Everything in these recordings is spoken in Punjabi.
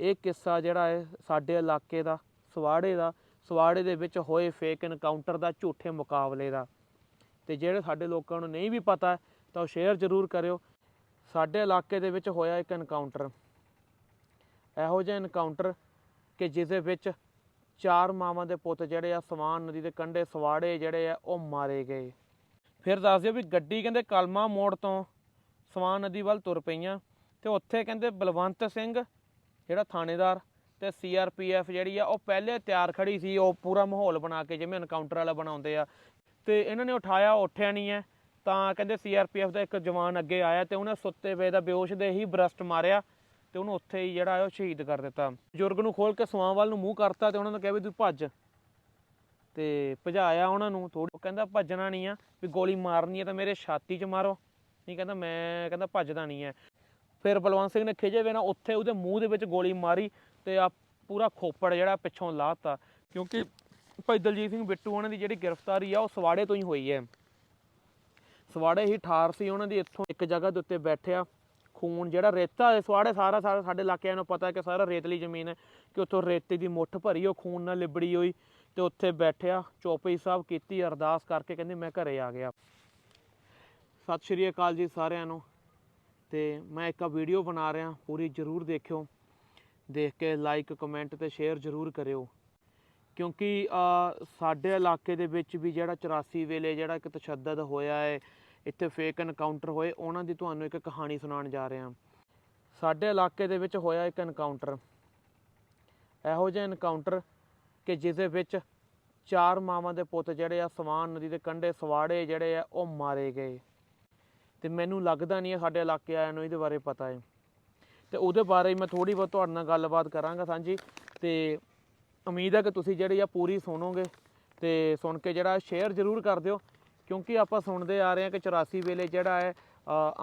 ਇਹ ਕਿੱਸਾ ਜਿਹੜਾ ਹੈ ਸਾਡੇ ਇਲਾਕੇ ਦਾ, ਸਵਾੜੇ ਦਾ, ਸਵਾੜੇ ਦੇ ਵਿੱਚ ਹੋਏ ਫੇਕ ਇਨਕਾਊਂਟਰ ਦਾ ਝੂਠੇ ਮੁਕਾਬਲੇ ਦਾ। ਤੇ ਜਿਹੜੇ ਸਾਡੇ ਲੋਕਾਂ ਨੂੰ ਨਹੀਂ ਵੀ ਪਤਾ ਤਾਂ ਉਹ ਸ਼ੇਅਰ ਜ਼ਰੂਰ ਕਰਿਓ। ਸਾਡੇ ਇਲਾਕੇ ਦੇ ਵਿੱਚ ਹੋਇਆ ਇੱਕ ਇਨਕਾਊਂਟਰ ਇਹੋ ਜਿਹਾ ਇਨਕਾਊਂਟਰ ਕਿ ਜਿਸ ਦੇ ਵਿੱਚ ਚਾਰ ਮਾਵਾਂ ਦੇ ਪੁੱਤ ਜਿਹੜੇ ਆ, ਸਵਾਨ ਨਦੀ ਦੇ ਕੰਢੇ ਸਵਾੜੇ ਜਿਹੜੇ ਆ, ਉਹ ਮਾਰੇ ਗਏ। ਫਿਰ ਦੱਸ ਦਿਓ ਵੀ ਗੱਡੀ ਕਹਿੰਦੇ ਕਲਮਾ ਮੋੜ ਤੋਂ ਸਵਾਨ ਨਦੀ ਵੱਲ ਤੁਰ ਪਈਆਂ ਤੇ ਉੱਥੇ ਕਹਿੰਦੇ ਬਲਵੰਤ ਸਿੰਘ ਜਿਹੜਾ ਥਾਣੇਦਾਰ ਤੇ ਸੀਆਰਪੀਐਫ ਜਿਹੜੀ ਆ, ਉਹ ਪਹਿਲੇ ਤਿਆਰ ਖੜੀ ਸੀ, ਉਹ ਪੂਰਾ ਮਾਹੌਲ ਬਣਾ ਕੇ ਜਿਵੇਂ ਐਨਕਾਊਂਟਰ ਵਾਲਾ ਬਣਾਉਂਦੇ ਆ। ਤੇ ਇਹਨਾਂ ਨੇ ਉਠਾਇਆ, ਉੱਠਿਆ ਨਹੀਂ ਹੈ। ਤਾਂ ਕਹਿੰਦੇ ਸੀਆਰਪੀਐਫ ਦਾ ਇੱਕ ਜਵਾਨ ਅੱਗੇ ਆਇਆ ਤੇ ਉਹਨੇ ਸੁੱਤੇ ਪਏ ਦਾ ਬੇਹੋਸ਼ ਦੇ ਹੀ ਬ੍ਰਸਟ ਮਾਰਿਆ ਤੇ ਉਹਨੂੰ ਉੱਥੇ ਹੀ ਜਿਹੜਾ ਉਹ ਸ਼ਹੀਦ ਕਰ ਦਿੱਤਾ। ਬਜ਼ੁਰਗ ਨੂੰ ਖੋਲ ਕੇ ਸਵਾਂ ਵੱਲ ਨੂੰ ਮੂੰਹ ਕਰਤਾ ਤੇ ਉਹਨਾਂ ਨੂੰ ਕਿਹਾ ਵੀ ਤੂੰ ਭੱਜ। ਤੇ ਭਜਾਇਆ ਉਹਨਾਂ ਨੂੰ ਥੋੜੀ ਕਹਿੰਦਾ ਭੱਜਣਾ ਨਹੀਂ ਆ, ਵੀ ਗੋਲੀ ਮਾਰਨੀ ਹੈ ਤਾਂ ਮੇਰੇ ਛਾਤੀ 'ਚ ਮਾਰੋ। ਨਹੀਂ ਕਹਿੰਦਾ ਮੈਂ ਕਹਿੰਦਾ ਭੱਜਦਾ ਨਹੀਂ ਹੈ ਫਿਰ ਬਲਵੰਤ ਸਿੰਘ ਨੇ ਖਿਜੇ ਵੇ ਨਾ ਉੱਥੇ ਉਹਦੇ ਮੂੰਹ ਦੇ ਵਿੱਚ ਗੋਲੀ ਮਾਰੀ ਤੇ ਆ ਪੂਰਾ ਖੋਪੜ ਜਿਹੜਾ ਪਿੱਛੋਂ ਲਾਤਾ। ਕਿਉਂਕਿ ਭਾਈ ਦਲਜੀਤ ਸਿੰਘ ਬਿੱਟੂ ਉਹਨਾਂ ਦੀ ਜਿਹੜੀ ਗ੍ਰਿਫਤਾਰੀ ਆ, ਉਹ ਸਵਾੜੇ ਤੋਂ ਹੀ ਹੋਈ ਹੈ। ਸਵਾੜੇ ਹੀ ਠਾਰ ਸੀ ਉਹਨਾਂ ਦੀ, ਇੱਥੋਂ ਇੱਕ ਜਗ੍ਹਾ ਦੇ ਉੱਤੇ ਬੈਠਿਆ। ਖੂਨ ਜਿਹੜਾ ਰੇਤਾ ਹੈ, ਸਵਾੜੇ ਸਾਰਾ ਸਾਰਾ ਸਾਡੇ ਇਲਾਕਿਆਂ ਨੂੰ ਪਤਾ ਕਿ ਸਾਰਾ ਰੇਤਲੀ ਜ਼ਮੀਨ ਹੈ ਕਿ ਉੱਥੋਂ ਰੇਤੇ ਦੀ ਮੁੱਠ ਭਰੀ, ਉਹ ਖੂਨ ਨਾਲ ਲਿਬੜੀ ਹੋਈ ਤੇ ਉੱਥੇ ਬੈਠਿਆ, ਚੌਪਈ ਸਾਹਿਬ ਕੀਤੀ ਅਰਦਾਸ ਕਰਕੇ ਕਹਿੰਦੇ, ਮੈਂ ਘਰੇ ਆ ਗਿਆ। ਸਤਿ ਸ਼੍ਰੀ ਅਕਾਲ ਜੀ ਸਾਰਿਆਂ ਨੂੰ। ਤੇ ਮੈਂ ਇੱਕ ਵੀਡੀਓ ਬਣਾ ਰਿਹਾ, ਪੂਰੀ ਜਰੂਰ ਦੇਖਿਓ। ਦੇਖ ਕੇ ਲਾਈਕ ਕਮੈਂਟ ਤੇ ਸ਼ੇਅਰ ਜਰੂਰ ਕਰਿਓ। ਕਿਉਂਕਿ ਸਾਡੇ ਇਲਾਕੇ ਦੇ ਵਿੱਚ ਵੀ ਜਿਹੜਾ 84 ਵੇਲੇ ਜਿਹੜਾ ਇੱਕ ਤਸ਼ੱਦਦ ਹੋਇਆ ਹੈ, ਇੱਥੇ ਫੇਕ ਐਨਕਾਊਂਟਰ ਹੋਏ, ਉਹਨਾਂ ਦੀ ਤੁਹਾਨੂੰ ਇੱਕ ਕਹਾਣੀ ਸੁਣਾਉਣ ਜਾ ਰਿਹਾ ਸਾਡੇ ਇਲਾਕੇ ਦੇ ਵਿੱਚ ਹੋਇਆ ਇੱਕ ਐਨਕਾਊਂਟਰ ਇਹੋ ਜਿਹਾ ਐਨਕਾਊਂਟਰ ਕਿ ਜਿਸ ਦੇ ਵਿੱਚ ਚਾਰ ਮਾਵਾਂ ਦੇ ਪੁੱਤ ਜਿਹੜੇ ਆ, ਸਵਾਨ ਨਦੀ ਦੇ ਕੰਢੇ ਸਵਾੜੇ ਜਿਹੜੇ ਆ, ਉਹ ਮਾਰੇ ਗਏ। ਤੇ ਮੈਨੂੰ ਲੱਗਦਾ ਨਹੀਂ ਹੈ ਸਾਡੇ ਇਲਾਕੇ ਆਇਆਂ ਨੂੰ ਇਹਦੇ ਬਾਰੇ ਪਤਾ ਹੈ। ਤੇ ਉਹਦੇ ਬਾਰੇ ਮੈਂ ਥੋੜੀ ਬਹੁਤ ਤੁਹਾਡੇ ਨਾਲ ਗੱਲਬਾਤ ਕਰਾਂਗਾ ਸਾਂਝੀ। ਤੇ ਉਮੀਦ ਹੈ ਕਿ ਤੁਸੀਂ ਜਿਹੜੀ ਆ ਪੂਰੀ ਸੁਣੋਗੇ ਤੇ ਸੁਣ ਕੇ ਜਿਹੜਾ ਸ਼ੇਅਰ ਜ਼ਰੂਰ ਕਰ ਦਿਓ, ਕਿਉਂਕਿ ਆਪਾਂ ਸੁਣਦੇ ਆ ਰਹੇ ਹਾਂ ਕਿ 84 ਵੇਲੇ ਜਿਹੜਾ ਹੈ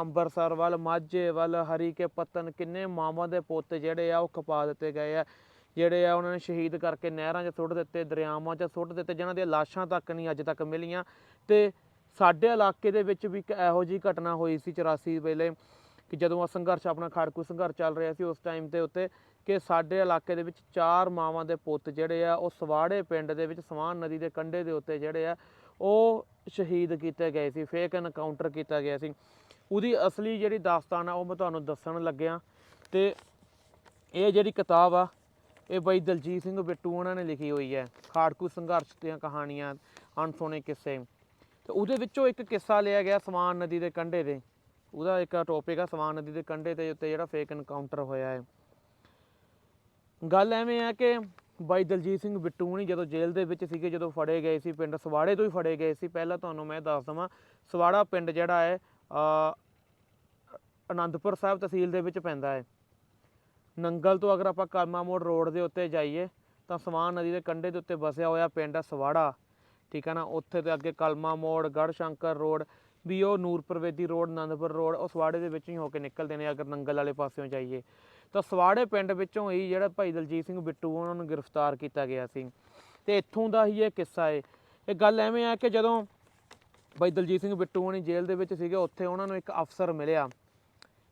ਅੰਬਰਸਰ ਵੱਲ, ਮਾਝੇ ਵੱਲ ਹਰੀ ਕੇ ਪੱਤਨ ਕਿੰਨੇ ਮਾਵਾਂ ਦੇ ਪੁੱਤ ਜਿਹੜੇ ਆ ਉਹ ਖਪਾ ਦਿੱਤੇ ਗਏ ਆ। ਜਿਹੜੇ ਆ ਉਹਨਾਂ ਨੇ ਸ਼ਹੀਦ ਕਰਕੇ ਨਹਿਰਾਂ 'ਚ ਸੁੱਟ ਦਿੱਤੇ, ਦਰਿਆਵਾਂ 'ਚ ਸੁੱਟ ਦਿੱਤੇ, ਜਿਨ੍ਹਾਂ ਦੀਆਂ ਲਾਸ਼ਾਂ ਤੱਕ ਨਹੀਂ ਅੱਜ ਤੱਕ ਮਿਲੀਆਂ। ਤੇ ਸਾਡੇ ਇਲਾਕੇ ਦੇ ਵਿੱਚ ਵੀ ਇੱਕ ਇਹੋ ਜਿਹੀ ਘਟਨਾ ਹੋਈ ਸੀ 84 ਵੇਲੇ ਕਿ ਜਦੋਂ ਆ ਸੰਘਰਸ਼ ਆਪਣਾ ਖਾੜਕੂ ਸੰਘਰਸ਼ ਚੱਲ ਰਿਹਾ ਸੀ ਉਸ ਟਾਈਮ ਤੇ ਉੱਤੇ ਕਿ ਸਾਡੇ ਇਲਾਕੇ ਦੇ ਵਿੱਚ ਚਾਰ ਮਾਵਾਂ ਦੇ ਪੁੱਤ ਜਿਹੜੇ ਆ, ਉਹ ਸਵਾੜੇ ਪਿੰਡ ਦੇ ਵਿੱਚ ਸਵਾਨ ਨਦੀ ਦੇ ਕੰਢੇ ਦੇ ਉੱਤੇ ਜਿਹੜੇ ਆ, ਉਹ ਸ਼ਹੀਦ ਕੀਤੇ ਗਏ ਸੀ ਫੇਕ ਐਨਕਾਊਂਟਰ ਕੀਤਾ ਗਿਆ ਸੀ। ਉਹਦੀ ਅਸਲੀ ਜਿਹੜੀ ਦਾਸਤਾਨ ਆ, ਉਹ ਮੈਂ ਤੁਹਾਨੂੰ ਦੱਸਣ ਲੱਗਿਆ ਤੇ ਇਹ ਜਿਹੜੀ ਕਿਤਾਬ ਆ, ਇਹ ਬਾਈ ਦਲਜੀਤ ਸਿੰਘ ਬਿੱਟੂ ਉਹਨਾਂ ਨੇ ਲਿਖੀ ਹੋਈ ਹੈ, ਖਾੜਕੂ ਸੰਘਰਸ਼ ਦੀਆਂ ਕਹਾਣੀਆਂ, ਅਣਸੁਣੇ ਕਿੱਸੇ। ਤੇ ਉਹਦੇ ਵਿੱਚੋਂ ਇੱਕ ਕਿੱਸਾ ਲਿਆ ਗਿਆ ਸਵਾਨ ਨਦੀ ਦੇ ਕੰਢੇ ਤੇ। ਉਹਦਾ ਇੱਕ ਟੌਪਿਕ ਆ ਸਵਾਨ ਨਦੀ ਦੇ ਕੰਢੇ ਤੇ ਉੱਤੇ ਜਿਹੜਾ ਫੇਕ ਐਨਕਾਊਂਟਰ ਹੋਇਆ ਹੈ। ਗੱਲ ਐਵੇਂ ਆ ਕਿ ਬਾਈ ਦਲਜੀਤ ਸਿੰਘ ਬਿੱਟੂ ਹੁਣੀ ਜਦੋਂ ਜੇਲ੍ਹ ਦੇ ਵਿੱਚ ਸੀਗੇ ਜਦੋਂ ਫੜੇ ਗਏ ਸੀ ਪਿੰਡ ਸਵਾੜੇ ਤੋਂ ਹੀ ਫੜੇ ਗਏ ਸੀ। ਪਹਿਲਾਂ ਤੁਹਾਨੂੰ ਮੈਂ ਦੱਸ ਦਵਾਂ ਸਵਾੜਾ ਪਿੰਡ ਜਿਹੜਾ ਹੈ ਅ, ਆਨੰਦਪੁਰ ਸਾਹਿਬ ਤਹਿਸੀਲ ਦੇ ਵਿੱਚ ਪੈਂਦਾ ਹੈ। ਨੰਗਲ ਤੋਂ ਅਗਰ ਆਪਾਂ ਕਰਮਾ ਮੋੜ ਰੋਡ ਦੇ ਉੱਤੇ ਜਾਈਏ ਤਾਂ ਸਵਾਨ ਨਦੀ ਦੇ ਕੰਢੇ ਦੇ ਉੱਤੇ ਵਸਿਆ ਹੋਇਆ ਪਿੰਡ ਹੈ ਸਵਾੜਾ। ਠੀਕ ਹੈ ਨਾ, ਉੱਥੇ ਤੇ ਅੱਗੇ ਕਲਮਾ ਮੋੜ ਗੜ ਸ਼ੰਕਰ ਰੋਡ, ਵੀ ਉਹ ਨੂਰਪੁਰ ਵੇਦੀ ਰੋਡ ਆਨੰਦਪੁਰ ਰੋਡ, ਉਹ ਸਵਾੜੇ ਦੇ ਵਿੱਚੋਂ ਹੀ ਹੋ ਕੇ ਨਿਕਲਦੇ ਨੇ, ਅਗਰ ਨੰਗਲ ਵਾਲੇ ਪਾਸਿਓਂ ਜਾਈਏ। ਤਾਂ ਸਵਾੜੇ ਪਿੰਡ ਵਿੱਚੋਂ ਹੀ ਜਿਹੜਾ ਭਾਈ ਦਲਜੀਤ ਸਿੰਘ ਬਿੱਟੂ, ਉਹਨਾਂ ਨੂੰ ਗ੍ਰਿਫਤਾਰ ਕੀਤਾ ਗਿਆ ਸੀ। ਤੇ ਇੱਥੋਂ ਦਾ ਹੀ ਇਹ ਕਿੱਸਾ ਏ। ਇਹ ਗੱਲ ਐਵੇਂ ਆ ਕਿ ਜਦੋਂ ਭਾਈ ਦਲਜੀਤ ਸਿੰਘ ਬਿੱਟੂ ਹੋਣੀ ਜੇਲ੍ਹ ਦੇ ਵਿੱਚ ਸੀਗੇ, ਉੱਥੇ ਉਹਨਾਂ ਨੂੰ ਇੱਕ ਅਫਸਰ ਮਿਲਿਆ।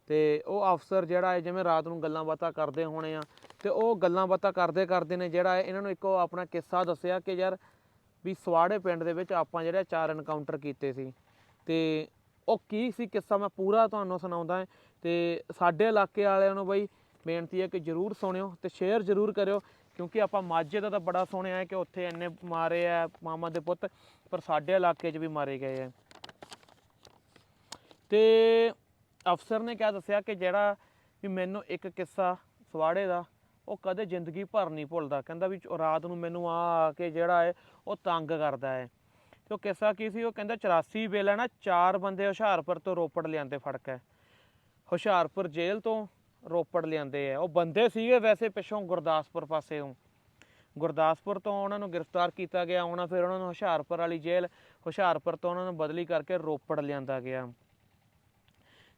ਤੇ ਉਹ ਅਫਸਰ ਜਿਹੜਾ ਹੈ ਜਿਵੇਂ ਰਾਤ ਨੂੰ ਗੱਲਾਂ ਬਾਤਾਂ ਕਰਦੇ ਹੋਣੇ ਆ, ਤੇ ਉਹ ਗੱਲਾਂ ਬਾਤਾਂ ਕਰਦੇ ਕਰਦੇ ਨੇ ਜਿਹੜਾ ਹੈ ਇਹਨਾਂ ਨੂੰ ਇੱਕ ਉਹ ਆਪਣਾ ਕਿੱਸਾ ਦੱਸਿਆ ਕਿ ਯਾਰ ਵੀ ਸਵਾੜੇ ਪਿੰਡ ਦੇ ਵਿੱਚ ਆਪਾਂ ਜਿਹੜੇ ਚਾਰ ਐਨਕਾਊਂਟਰ ਕੀਤੇ ਸੀ। ਤੇ ਉਹ ਕੀ ਸੀ ਕਿੱਸਾ ਮੈਂ ਪੂਰਾ ਤੁਹਾਨੂੰ ਸੁਣਾਉਂਦਾ ਹਾਂ। ਤੇ ਸਾਡੇ ਇਲਾਕੇ ਵਾਲਿਆਂ ਨੂੰ ਬਈ ਬੇਨਤੀ ਹੈ ਕਿ ਜਰੂਰ ਸੁਣਿਓ ਤੇ ਸ਼ੇਅਰ ਜਰੂਰ ਕਰਿਓ, ਕਿਉਂਕਿ ਆਪਾਂ ਮਾਝੇ ਦਾ ਤਾਂ ਬੜਾ ਸੁਣਿਆ ਹੈ ਕਿ ਉੱਥੇ ਇੰਨੇ ਮਾਰੇ ਆ ਮਾਮਾ ਦੇ ਪੁੱਤ, ਪਰ ਸਾਡੇ ਇਲਾਕੇ 'ਚ ਵੀ ਮਾਰੇ ਗਏ ਆ। ਤੇ ਅਫਸਰ ਨੇ ਕਿਹਾ ਦੱਸਿਆ ਕਿ ਜਿਹੜਾ ਵੀ ਮੈਨੂੰ ਇੱਕ ਕਿੱਸਾ ਸਵਾੜੇ ਦਾ ਉਹ ਕਦੇ ਜ਼ਿੰਦਗੀ ਭਰ ਨਹੀਂ ਭੁੱਲਦਾ। ਕਹਿੰਦਾ ਵੀ ਰਾਤ ਨੂੰ ਮੈਨੂੰ ਆ ਆ ਕੇ ਜਿਹੜਾ ਹੈ, ਉਹ ਤੰਗ ਕਰਦਾ ਹੈ। ਤੇ ਉਹ ਕਿੱਸਾ ਕੀ ਸੀ? ਉਹ ਕਹਿੰਦਾ 84 ਵੇਲੇ ਨਾ ਚਾਰ ਬੰਦੇ ਹੁਸ਼ਿਆਰਪੁਰ ਤੋਂ ਰੋਪੜ ਲਿਆਂਦੇ ਫੜ ਕੇ ਹੁਸ਼ਿਆਰਪੁਰ ਜੇਲ੍ਹ ਤੋਂ ਰੋਪੜ ਲਿਆਂਦੇ ਆ ਉਹ ਬੰਦੇ ਸੀਗੇ ਵੈਸੇ ਪਿੱਛੋਂ ਗੁਰਦਾਸਪੁਰ ਪਾਸਿਓਂ। ਗੁਰਦਾਸਪੁਰ ਤੋਂ ਉਹਨਾਂ ਨੂੰ ਗ੍ਰਿਫਤਾਰ ਕੀਤਾ ਗਿਆ। ਉਹਨਾਂ ਫਿਰ ਉਹਨਾਂ ਨੂੰ ਹੁਸ਼ਿਆਰਪੁਰ ਵਾਲੀ ਜੇਲ੍ਹ ਹੁਸ਼ਿਆਰਪੁਰ ਤੋਂ ਉਹਨਾਂ ਨੂੰ ਬਦਲੀ ਕਰਕੇ ਰੋਪੜ ਲਿਆਂਦਾ ਗਿਆ।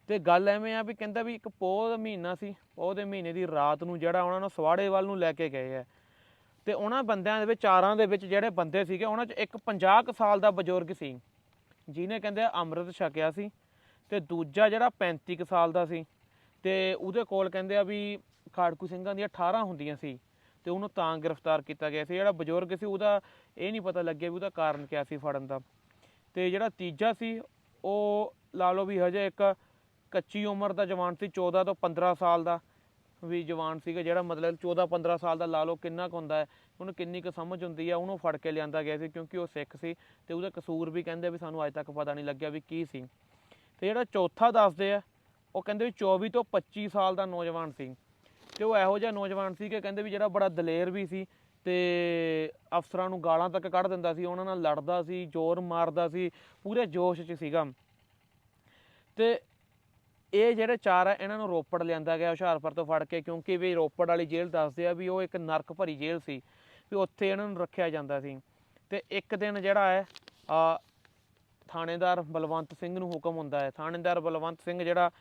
ਤੇ ਗੱਲ ਐਵੇਂ ਆ ਵੀ ਕਹਿੰਦਾ ਵੀ ਇੱਕ ਪੋਹ ਦਾ ਮਹੀਨਾ ਸੀ, ਪੋਹ ਦੇ ਮਹੀਨੇ ਦੀ ਰਾਤ ਨੂੰ ਜਿਹੜਾ ਉਹਨਾਂ ਨੂੰ ਸਵਾੜੇ ਵੱਲ ਨੂੰ ਲੈ ਕੇ ਗਏ ਆ। ਤੇ ਉਹਨਾਂ ਬੰਦਿਆਂ ਦੇ ਵਿੱਚ, ਚਾਰਾਂ ਦੇ ਵਿੱਚ ਜਿਹੜੇ ਬੰਦੇ ਸੀਗੇ, ਉਹਨਾਂ 'ਚ ਇੱਕ 50 ਕੁ ਸਾਲ ਦਾ ਬਜ਼ੁਰਗ ਸੀ। ਜਿਹਨੇ ਕਹਿੰਦੇ ਅੰਮ੍ਰਿਤ ਛਕਿਆ ਸੀ ਤੇ ਦੂਜਾ ਜਿਹੜਾ 35 ਕੁ ਸਾਲ ਦਾ ਸੀ ਤੇ ਉਹਦੇ ਕੋਲ ਕਹਿੰਦੇ ਆ ਵੀ ਖਾੜਕੂ ਸਿੰਘਾਂ ਦੀਆਂ 18 ਹੁੰਦੀਆਂ ਸੀ ਤੇ ਉਹਨੂੰ ਤਾਂ ਗ੍ਰਿਫਤਾਰ ਕੀਤਾ ਗਿਆ ਸੀ। ਜਿਹੜਾ ਬਜ਼ੁਰਗ ਸੀ, ਉਹਦਾ ਇਹ ਨਹੀਂ ਪਤਾ ਲੱਗਿਆ ਵੀ ਉਹਦਾ ਕਾਰਨ ਕਿਆ ਸੀ ਫੜਨ ਦਾ। ਤੇ ਜਿਹੜਾ ਤੀਜਾ ਸੀ, ਉਹ ਲਾ ਲਓ ਵੀ ਹਜੇ ਇੱਕ ਕੱਚੀ ਉਮਰ ਦਾ ਜਵਾਨ ਸੀ 14 ਤੋਂ 15 ਸਾਲ ਦਾ ਵੀ ਜਵਾਨ ਸੀਗਾ, ਜਿਹੜਾ ਮਤਲਬ 14 15 ਸਾਲ ਦਾ ਲਾ ਲਓ ਕਿੰਨਾ ਕੁ ਹੁੰਦਾ ਹੈ, ਉਹਨੂੰ ਕਿੰਨੀ ਕੁ ਸਮਝ ਹੁੰਦੀ ਆ, ਉਹਨੂੰ ਫੜ ਕੇ ਲਿਆਂਦਾ ਗਿਆ ਸੀ ਕਿਉਂਕਿ ਉਹ ਸਿੱਖ ਸੀ ਤੇ ਉਹਦਾ ਕਸੂਰ ਵੀ ਕਹਿੰਦੇ ਵੀ ਸਾਨੂੰ ਅੱਜ ਤੱਕ ਪਤਾ ਨਹੀਂ ਲੱਗਿਆ ਵੀ ਕੀ ਸੀ। ਤੇ ਜਿਹੜਾ ਚੌਥਾ ਦੱਸਦੇ ਆ, ਉਹ ਕਹਿੰਦੇ ਵੀ 24 ਤੋਂ 25 ਸਾਲ ਦਾ ਨੌਜਵਾਨ ਸੀ ਤੇ ਉਹ ਇਹੋ ਜਿਹਾ ਨੌਜਵਾਨ ਸੀ ਕਿ ਕਹਿੰਦੇ ਵੀ ਜਿਹੜਾ ਬੜਾ ਦਲੇਰ ਵੀ ਸੀ ਤੇ ਅਫਸਰਾਂ ਨੂੰ ਗਾਲਾਂ ਤੱਕ ਕੱਢ ਦਿੰਦਾ ਸੀ, ਉਹਨਾਂ ਨਾਲ ਲੜਦਾ ਸੀ, ਜ਼ੋਰ ਮਾਰਦਾ ਸੀ, ਪੂਰੇ ਜੋਸ਼ 'ਚ ਸੀਗਾ। ਤੇ ਇਹ ਜਿਹੜੇ ਚਾਰ ਆ, ਇਹਨਾਂ ਨੂੰ ਰੋਪੜ ਲਿਆਂਦਾ ਗਿਆ ਹੁਸ਼ਿਆਰਪੁਰ ਤੋਂ ਫੜ ਕੇ, ਕਿਉਂਕਿ ਵੀ ਰੋਪੜ ਵਾਲੀ ਜੇਲ੍ਹ ਦੱਸਦੇ ਆ ਵੀ ਉਹ ਇੱਕ ਨਰਕ ਭਰੀ ਜੇਲ੍ਹ ਸੀ, ਵੀ ਉੱਥੇ ਇਹਨਾਂ ਨੂੰ ਰੱਖਿਆ ਜਾਂਦਾ ਸੀ। ਤੇ ਇੱਕ ਦਿਨ ਜਿਹੜਾ ਹੈ, ਆ, ਥਾਣੇਦਾਰ ਬਲਵੰਤ ਸਿੰਘ ਨੂੰ ਹੁਕਮ ਹੁੰਦਾ ਹੈ। ਥਾਣੇਦਾਰ ਬਲਵੰਤ ਸਿੰਘ ਜਿਹੜਾ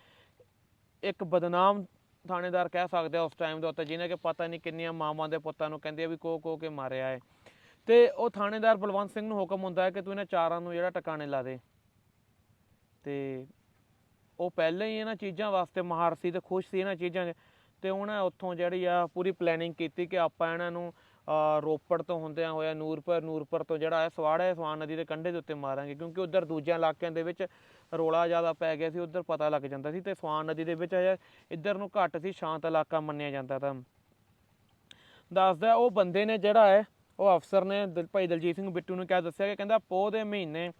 ਇੱਕ ਬਦਨਾਮ ਥਾਣੇਦਾਰ ਕਹਿ ਸਕਦੇ ਆ ਉਸ ਟਾਈਮ ਦੇ ਉੱਤੇ, ਜਿਹਨੇ ਕਿ ਪਤਾ ਨਹੀਂ ਕਿੰਨੀਆਂ ਮਾਵਾਂ ਦੇ ਪੁੱਤਾਂ ਨੂੰ ਕਹਿੰਦੇ ਆ ਵੀ ਕੋ ਕੋ ਕੇ ਮਾਰਿਆ ਹੈ। ਤੇ ਉਹ ਥਾਣੇਦਾਰ ਬਲਵੰਤ ਸਿੰਘ ਨੂੰ ਹੁਕਮ ਹੁੰਦਾ ਹੈ ਕਿ ਤੂੰ ਇਹਨਾਂ ਚਾਰਾਂ ਨੂੰ ਜਿਹੜਾ ਟਿਕਾਣੇ ਲਾ ਦੇ। ਤੇ ਉਹ ਪਹਿਲਾਂ ਹੀ ਇਹਨਾਂ ਚੀਜ਼ਾਂ ਵਾਸਤੇ ਮਾਹਰ ਸੀ ਤੇ ਖੁਸ਼ ਸੀ ਇਹਨਾਂ ਚੀਜ਼ਾਂ 'ਚ ਤੇ ਉਹਨਾਂ ਉੱਥੋਂ ਜਿਹੜੀ ਆ ਪੂਰੀ ਪਲੈਨਿੰਗ ਕੀਤੀ ਕਿ ਆਪਾਂ ਇਹਨਾਂ ਨੂੰ ਰੋਪੜ ਤੋਂ ਹੁੰਦਿਆਂ ਹੋਇਆ ਨੂਰਪੁਰ ਨੂਰਪੁਰ ਤੋਂ ਜਿਹੜਾ ਹੈ ਸਵਾੜਾ ਹੈ, ਸਵਾਨ ਨਦੀ ਦੇ ਕੰਢੇ ਦੇ ਉੱਤੇ ਮਾਰਾਂਗੇ ਕਿਉਂਕਿ ਉਧਰ ਦੂਜਿਆਂ ਇਲਾਕਿਆਂ ਦੇ ਵਿੱਚ ਰੋਲਾ ਜ਼ਿਆਦਾ ਪੈ ਗਿਆ ਸੀ, ਉਧਰ ਪਤਾ ਲੱਗ ਜਾਂਦਾ ਸੀ ਤੇ ਸਵਾਨ ਨਦੀ ਦੇ ਵਿੱਚ ਹਜੇ ਇੱਧਰ ਨੂੰ ਘੱਟ ਸੀ, ਸ਼ਾਂਤ ਇਲਾਕਾ ਮੰਨਿਆ ਜਾਂਦਾ ਤਾਂ। ਦੱਸਦਾ ਉਹ ਬੰਦੇ ਨੇ ਜਿਹੜਾ ਹੈ, ਉਹ ਅਫਸਰ ਨੇ ਦਿਲ- ਭਾਈ ਦਲਜੀਤ ਸਿੰਘ ਬਿੱਟੂ ਨੂੰ ਕਿਹਾ, ਦੱਸਿਆ ਕਿ ਕਹਿੰਦਾ ਪੋਹ ਦੇ ਮਹੀਨੇ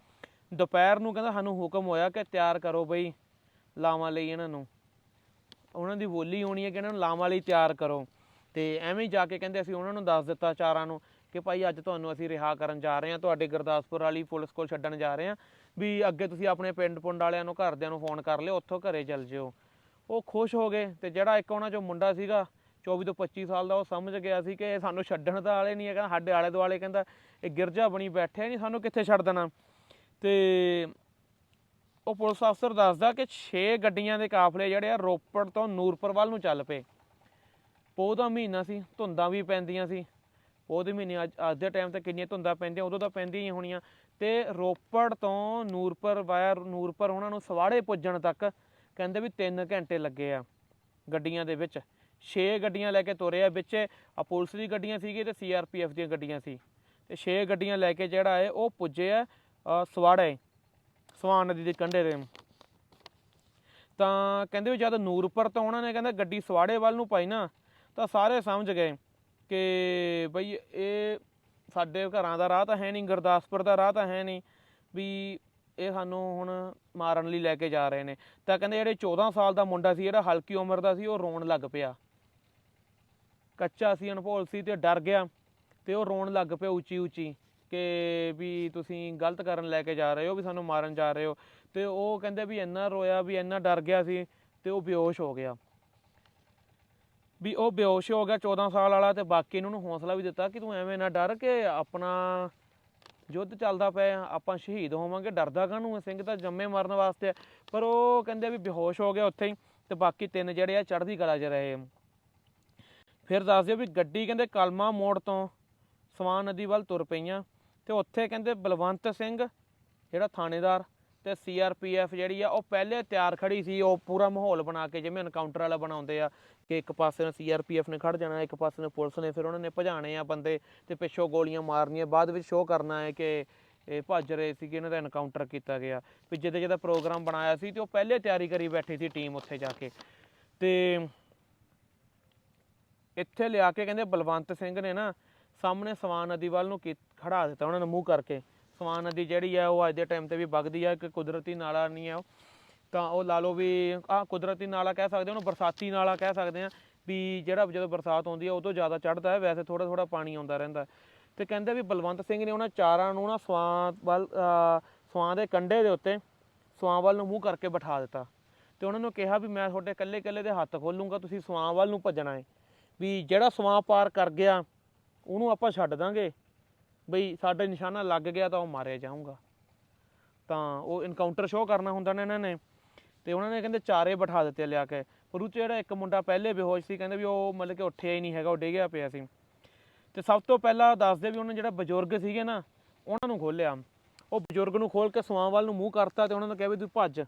ਦੁਪਹਿਰ ਨੂੰ ਕਹਿੰਦਾ ਸਾਨੂੰ ਹੁਕਮ ਹੋਇਆ ਕਿ ਤਿਆਰ ਕਰੋ ਬਈ। ਲਾਵਾਂ ਲਈ ਇਹਨਾਂ ਨੂੰ। ਉਹਨਾਂ ਦੀ ਬੋਲੀ ਹੋਣੀ ਹੈ ਕਿ ਇਹਨਾਂ ਨੂੰ ਲਾਵਾਂ ਲਈ ਤਿਆਰ ਕਰੋ। ਤੇ ਐਵੇਂ ਜਾ ਕੇ ਕਹਿੰਦੇ ਅਸੀਂ ਉਹਨਾਂ ਨੂੰ ਦੱਸ ਦਿੱਤਾ ਚਾਰਾਂ ਨੂੰ ਕਿ ਭਾਈ ਅੱਜ ਤੁਹਾਨੂੰ ਅਸੀਂ ਰਿਹਾ ਕਰਨ ਜਾ ਰਹੇ ਹਾਂ, ਤੁਹਾਡੇ ਗੁਰਦਾਸਪੁਰ ਵਾਲੀ ਪੁਲਿਸ ਕੋਲ ਛੱਡਣ ਜਾ ਰਹੇ ਹਾਂ ਵੀ ਅੱਗੇ ਤੁਸੀਂ ਆਪਣੇ ਪਿੰਡ ਪੁੰਡ ਵਾਲਿਆਂ ਨੂੰ, ਘਰਦਿਆਂ ਨੂੰ ਫੋਨ ਕਰ ਲਿਓ, ਉੱਥੋਂ ਘਰੇ ਚੱਲ ਜਿਓ। ਉਹ ਖੁਸ਼ ਹੋ ਗਏ ਤੇ ਜਿਹੜਾ ਇੱਕ ਉਹਨਾਂ ਚੋਂ ਮੁੰਡਾ ਸੀਗਾ 24 ਤੋਂ 25 ਸਾਲ ਦਾ, ਉਹ ਸਮਝ ਗਿਆ ਸੀ ਕਿ ਇਹ ਸਾਨੂੰ ਛੱਡਣ ਦਾ ਵਾਲੇ ਨਹੀਂ ਹੈ ਕਹਿੰਦਾ ਸਾਡੇ ਆਲੇ ਦੁਆਲੇ ਕਹਿੰਦਾ, ਇਹ ਗਿਰਜਾ ਬਣੀ ਬੈਠੇ ਨਹੀਂ, ਸਾਨੂੰ ਕਿੱਥੇ ਛੱਡ ਦੇਣਾ। ਤੇ ਉਹ ਪੁਲਿਸ ਅਫਸਰ ਦੱਸਦਾ ਕਿ 6 ਗੱਡੀਆਂ ਦੇ ਕਾਫਲੇ ਜਿਹੜੇ ਆ ਰੋਪੜ ਤੋਂ ਨੂਰਪੁਰ ਵੱਲ ਨੂੰ ਚੱਲ ਪਏ। ਪੋਹ ਦਾ ਮਹੀਨਾ ਸੀ, ਧੁੰਦਾਂ ਵੀ ਪੈਂਦੀਆਂ ਸੀ। ਪੋਹ ਦੇ ਮਹੀਨੇ ਅੱਜ ਅੱਜ ਦੇ ਟਾਈਮ ਤੇ ਕਿੰਨੀਆਂ ਧੁੰਦਾਂ ਪੈਂਦੀਆਂ, ਉਦੋਂ ਤਾਂ ਪੈਂਦੀਆਂ ਹੀ ਹੋਣੀਆਂ। ਤੇ ਰੋਪੜ ਤੋਂ ਨੂਰਪੁਰ ਵਾਇਆ ਨੂਰਪੁਰ ਉਹਨਾਂ ਨੂੰ ਸਵਾੜੇ ਪੁੱਜਣ ਤੱਕ ਕਹਿੰਦੇ ਵੀ 3 ਘੰਟੇ ਲੱਗੇ ਆ ਗੱਡੀਆਂ ਦੇ ਵਿੱਚ। 6 ਗੱਡੀਆਂ ਲੈ ਕੇ ਤੁਰੇ ਆ ਵਿੱਚ ਆ ਪੁਲਿਸ ਦੀ ਗੱਡੀਆਂ ਸੀਗੀ ਤੇ ਸੀਆਰਪੀਐਫ ਦੀਆਂ ਗੱਡੀਆਂ ਸੀ। ਤੇ 6 ਗੱਡੀਆਂ ਲੈ ਕੇ ਜਿਹੜਾ ਹੈ ਉਹ ਪੁੱਜੇ ਆ ਸਵਾੜੇ। ਸਵਾਨ ਨਦੀ ਦੇ ਕੰਢੇ ਤੇ। ਤਾਂ ਕਹਿੰਦੇ ਵੀ ਜਦ ਨੂਰਪੁਰ ਤੋਂ ਉਹਨਾਂ ਨੇ ਕਹਿੰਦਾ ਗੱਡੀ ਸਵਾੜੇ ਵੱਲ ਨੂੰ ਪਾਈ ਨਾ, ਤਾਂ ਸਾਰੇ ਸਮਝ ਗਏ ਕਿ ਬਈ ਇਹ ਸਾਡੇ ਘਰਾਂ ਦਾ ਰਾਹ ਤਾਂ ਹੈ ਨਹੀਂ, ਗੁਰਦਾਸਪੁਰ ਦਾ ਰਾਹ ਤਾਂ ਹੈ ਨਹੀਂ, ਵੀ ਇਹ ਸਾਨੂੰ ਹੁਣ ਮਾਰਨ ਲਈ ਲੈ ਕੇ ਜਾ ਰਹੇ ਨੇ। ਤਾਂ ਕਹਿੰਦੇ ਜਿਹੜੇ 14 ਸਾਲ ਦਾ ਮੁੰਡਾ ਸੀ, ਜਿਹੜਾ ਹਲਕੀ ਉਮਰ ਦਾ ਸੀ, ਉਹ ਰੋਣ ਲੱਗ ਪਿਆ। ਕੱਚਾ ਸੀ ਅਨਭੋਲ ਸੀ ਤੇ ਡਰ ਗਿਆ ਤੇ ਉਹ ਰੋਣ ਲੱਗ ਪਿਆ ਉੱਚੀ ਉੱਚੀ ਕਿ ਵੀ ਤੁਸੀਂ ਗਲਤ ਕਰਨ ਲੈ ਕੇ ਜਾ ਰਹੇ ਹੋ, ਵੀ ਸਾਨੂੰ ਮਾਰਨ ਜਾ ਰਹੇ ਹੋ। ਤੇ ਉਹ ਕਹਿੰਦੇ ਵੀ ਇੰਨਾ ਰੋਇਆ, ਵੀ ਇੰਨਾ ਡਰ ਗਿਆ ਸੀ ਤੇ ਉਹ ਬੇਹੋਸ਼ ਹੋ ਗਿਆ। ਵੀ ਉਹ ਬੇਹੋਸ਼ ਹੋ ਗਿਆ 14 ਸਾਲ ਵਾਲਾ ਤੇ ਬਾਕੀ ਇਹਨਾਂ ਨੂੰ ਹੌਸਲਾ ਵੀ ਦਿੱਤਾ ਕਿ ਤੂੰ ਐਵੇਂ ਨਾ ਡਰ ਕਿ ਆਪਣਾ ਯੁੱਧ ਚੱਲਦਾ ਪਿਆ ਆਪਾਂ ਸ਼ਹੀਦ ਹੋਵਾਂਗੇ, ਡਰਦਾ ਕਾਹਨੂੰ ਹੈ ਸਿੰਘ ਤਾਂ ਜੰਮੇ ਮਰਨ ਵਾਸਤੇ ਪਰ ਉਹ ਕਹਿੰਦੇ ਵੀ ਬੇਹੋਸ਼ ਹੋ ਗਿਆ ਉੱਥੇ ਹੀ ਤੇ ਬਾਕੀ ਤਿੰਨ ਜਿਹੜੇ ਆ ਚੜ੍ਹਦੀ ਕਲਾ 'ਚ ਰਹੇ। ਫਿਰ ਦੱਸ ਦਿਓ ਵੀ ਗੱਡੀ ਕਹਿੰਦੇ ਕਲਮਾ ਮੋੜ ਤੋਂ ਸਵਾਨ ਨਦੀ ਵੱਲ ਤੁਰ ਪਈਆਂ। ਤੇ ਉੱਥੇ ਕਹਿੰਦੇ ਬਲਵੰਤ ਸਿੰਘ, ਜਿਹੜਾ ਥਾਣੇਦਾਰ ਤੇ ਸੀਆਰਪੀਐਫ ਜਿਹੜੀ ਆ, ਉਹ ਪਹਿਲੇ ਤਿਆਰ ਖੜੀ ਸੀ, ਉਹ ਪੂਰਾ ਮਾਹੌਲ ਬਣਾ ਕੇ ਜਿਵੇਂ ਐਨਕਾਊਂਟਰ ਵਾਲਾ ਬਣਾਉਂਦੇ ਆ ਕਿ ਇੱਕ ਪਾਸੇ ਨੂੰ ਸੀਆਰਪੀਐਫ ਨੇ ਖੜ ਜਾਣਾ, ਇੱਕ ਪਾਸੇ ਨੂੰ ਪੁਲਿਸ ਨੇ, ਫਿਰ ਉਹਨਾਂ ਨੇ ਭਜਾਣੇ ਆ ਬੰਦੇ ਤੇ ਪਿੱਛੋਂ ਗੋਲੀਆਂ ਮਾਰਨੀਆਂ, ਬਾਅਦ ਵਿੱਚ ਸ਼ੋਅ ਕਰਨਾ ਹੈ ਕਿ ਇਹ ਭੱਜ ਰਹੇ ਸੀ ਕਿ ਇਹਨਾਂ ਦਾ ਐਨਕਾਊਂਟਰ ਕੀਤਾ ਗਿਆ। ਵੀ ਜਿਹਦੇ ਜਿਹਦਾ ਪ੍ਰੋਗਰਾਮ ਬਣਾਇਆ ਸੀ ਤੇ ਉਹ ਪਹਿਲੇ ਤਿਆਰੀ ਕਰੀ ਬੈਠੀ ਸੀ ਟੀਮ ਉੱਥੇ ਜਾ ਕੇ। ਤੇ ਇੱਥੇ ਲਿਆ ਕੇ ਕਹਿੰਦੇ ਬਲਵੰਤ ਸਿੰਘ ਨੇ ਨਾ ਸਾਹਮਣੇ ਸਵਾਨ ਨਦੀ ਵੱਲ ਨੂੰ ਖੜਾ ਦਿੱਤਾ ਉਹਨਾਂ ਨੂੰ ਮੂੰਹ ਕਰਕੇ। ਸਵਾਨ ਨਦੀ ਜਿਹੜੀ ਆ ਉਹ ਅੱਜ ਦੇ ਟਾਈਮ ਤੇ ਵੀ ਵਗਦੀ ਹੈ ਕਿ ਕੁਦਰਤੀ ਨਾਲਾ ਨਹੀਂ ਹੈ ਉਹ। ਤਾਂ ਉਹ ਲਾ ਲਓ ਵੀ ਆ ਕੁਦਰਤੀ ਨਾਲਾ ਕਹਿ ਸਕਦੇ ਉਹਨੂੰ ਬਰਸਾਤੀ ਨਾਲਾ ਕਹਿ ਸਕਦੇ ਆ ਵੀ ਜਿਹੜਾ ਜਦੋਂ ਬਰਸਾਤ ਆਉਂਦੀ ਆ ਤੋਂ ਜ਼ਿਆਦਾ ਚੜਦਾ ਹੈ ਵੈਸੇ ਥੋੜਾ ਥੋੜਾ ਪਾਣੀ ਆਉਂਦਾ ਰਹਿੰਦਾ ਤੇ ਕਹਿੰਦੇ ਵੀ ਬਲਵੰਤ ਸਿੰਘ ਨੇ ਉਹਨਾਂ ਚਾਰਾਂ ਨੂੰ ਨਾ ਸਵਾਂ ਵੱਲ ਅਹ, ਸਵਾਂ ਦੇ ਕੰਢੇ ਦੇ ਉੱਤੇ ਸਵਾਂ ਵੱਲ ਨੂੰ ਮੂੰਹ ਕਰਕੇ ਬਿਠਾ ਦਿੱਤਾ। ਤੇ ਉਹਨਾਂ ਨੂੰ ਕਿਹਾ ਵੀ ਮੈਂ ਤੁਹਾਡੇ ਇਕੱਲੇ ਇਕੱਲੇ ਦੇ ਹੱਥ ਖੋਲੂੰਗਾ ਤੁਸੀਂ ਸਵਾਂ ਵੱਲ ਨੂੰ ਭੱਜਣਾ ਹੈ। ਵੀ ਜਿਹੜਾ ਸਵਾਂ ਪਾਰ ਕਰ ਗਿਆ ਉਹਨੂੰ ਆਪਾਂ ਛੱਡ ਦਾਂਗੇ। ਬਈ ਸਾਡਾ ਨਿਸ਼ਾਨਾ ਲੱਗ ਗਿਆ ਤਾਂ ਉਹ ਮਾਰਿਆ ਜਾਊਗਾ। ਤਾਂ ਉਹ ਇਨਕਾਊਂਟਰ ਸ਼ੋਅ ਕਰਨਾ ਹੁੰਦਾ ਨੇ ਇਹਨਾਂ ਨੇ। ਤੇ ਉਹਨਾਂ ਨੇ ਕਹਿੰਦੇ ਚਾਰੇ ਬਿਠਾ ਦਿੱਤੇ ਲਿਆ ਕੇ। ਪਰ ਉਹ 'ਚ ਜਿਹੜਾ ਇੱਕ ਮੁੰਡਾ ਪਹਿਲੇ ਬੇਹੋਸ਼ ਸੀ, ਕਹਿੰਦੇ ਵੀ ਉਹ ਮਤਲਬ ਕਿ ਉੱਠਿਆ ਹੀ ਨਹੀਂ ਹੈਗਾ, ਉਹ ਡਿੱਗਿਆ ਪਿਆ ਸੀ। ਤੇ ਸਭ ਤੋਂ ਪਹਿਲਾਂ ਦੱਸਦੇ ਵੀ ਉਹਨੇ ਜਿਹੜਾ ਬਜ਼ੁਰਗ ਸੀਗੇ ਨਾ, ਉਹਨਾਂ ਨੂੰ ਖੋਲਿਆ ਉਹ ਬਜ਼ੁਰਗ ਨੂੰ ਖੋਲ ਕੇ ਸਵਾਂ ਵੱਲ ਨੂੰ ਮੂੰਹ ਕਰਤਾ ਤੇ ਉਹਨਾਂ ਨੂੰ ਕਿਹਾ ਵੀ ਤੂੰ ਭੱਜ।